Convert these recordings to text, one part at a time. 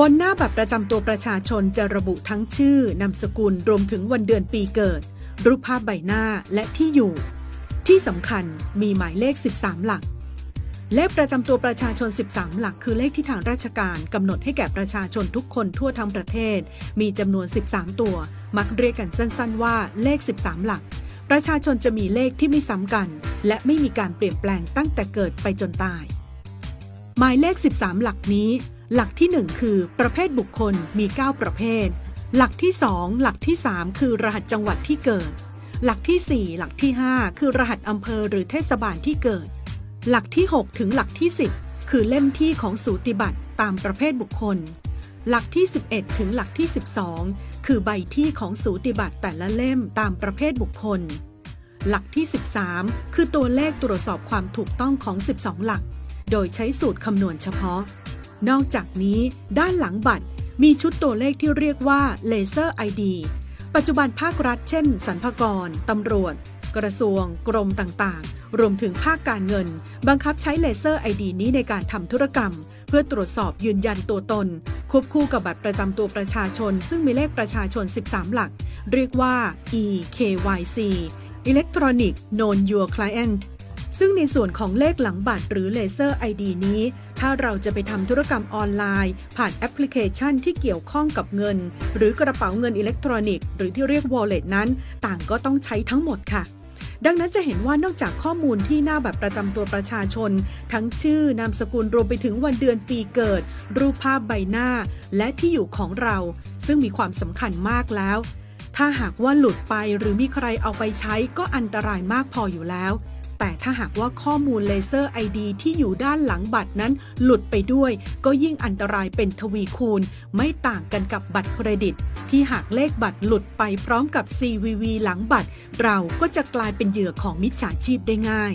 บนหน้าบัตรประจำตัวประชาชนจะระบุทั้งชื่อนามสกุลรวมถึงวันเดือนปีเกิด รูปภาพใบหน้าและที่อยู่ ที่สำคัญมีหมายเลข 13 หลัก เลขประจำตัวประชาชน 13 หลัก คือเลขที่ทางราชการกำหนดให้แก่ประชาชนทุกคนทั่วทั้งประเทศ มีจำนวน 13 ตัว มักเรียกกันสั้นๆ ว่าเลข 13 หลัก ประชาชนจะมีเลขที่ไม่ซ้ำกัน และไม่มีการเปลี่ยนแปลงตั้งแต่เกิดไปจนตาย หมายเลข 13 หลักนี้ หลักที่ 1 คือ ประเภทบุคคลมี 9 ประเภท หลักที่ 2 หลักที่ 3 คือรหัสจังหวัดที่เกิด หลักที่ 4 หลักที่ 5 คือรหัสอำเภอหรือเทศบาลที่เกิด หลักที่ 6 ถึงหลักที่ 10 คือเล่มที่ของสูติบัตรตามประเภทบุคคล หลักที่ 11 ถึงหลักที่ 12 คือใบที่ของสูติบัตรแต่ละเล่มตามประเภทบุคคล หลักที่ 13 คือตัวเลขตรวจสอบความถูกต้องของ 12 หลัก โดยใช้สูตรคำนวณเฉพาะ นอกจากนี้ด้านหลังบัตรมีชุดตัวเลขที่เรียกว่าเลเซอร์ ID ปัจจุบันภาครัฐเช่นสรรพากรตำรวจ กระทรวง กรมต่างๆ รวมถึงภาคการเงิน บังคับใช้เลเซอร์ ID นี้ในการทำธุรกรรม เพื่อตรวจสอบยืนยันตัวตน ควบคู่กับบัตรประจำตัวประชาชน ซึ่งมีเลขประชาชน 13 หลัก เรียกว่า EKYC Electronic Known Your Client ซึ่งในส่วนของเลขหลังบัตรหรือเลเซอร์ ID นี้ ถ้าเราจะไปทำธุรกรรมออนไลน์ ผ่านแอปพลิเคชันที่เกี่ยวข้องกับเงิน หรือกระเป๋าเงินอิเล็กทรอนิกส์หรือที่เรียก wallet นั้น ต่างก็ต้องใช้ทั้งหมดค่ะดังนั้นจะเห็นว่านอกจากข้อมูลที่หน้าบัตรประจำตัวประชาชน ทั้งชื่อนามสกุลรวมไปถึงวันเดือนปีเกิด รูปภาพใบหน้า และที่อยู่ของเรา ซึ่งมีความสำคัญมากแล้ว ถ้าหากว่าหลุดไปหรือมีใครเอาไปใช้ก็อันตรายมากพออยู่แล้ว แต่ถ้าหากว่าข้อมูลเลเซอร์ ID ที่อยู่ด้านหลังบัตรนั้นหลุดไปด้วย ก็ยิ่งอันตรายเป็นทวีคูณ ไม่ต่างกันกับบัตรเครดิต ที่หากเลขบัตรหลุดไปพร้อมกับ CVV หลังบัตร เราก็จะกลายเป็นเหยื่อของมิจฉาชีพได้ง่าย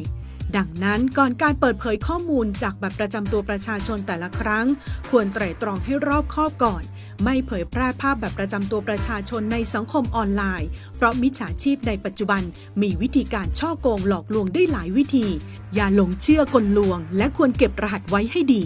ดังนั้นก่อนการเปิดเผยข้อมูลจากบัตรประจำตัวประชาชนแต่ละครั้ง ควรไตร่ตรองให้รอบคอบก่อน ไม่เผยแพร่ภาพแบบประจำตัวประชาชนในสังคมออนไลน์ เพราะมิจฉาชีพในปัจจุบันมีวิธีการช่อโกงหลอกลวงได้หลายวิธี อย่าหลงเชื่อกลลวง และควรเก็บรหัสไว้ให้ดี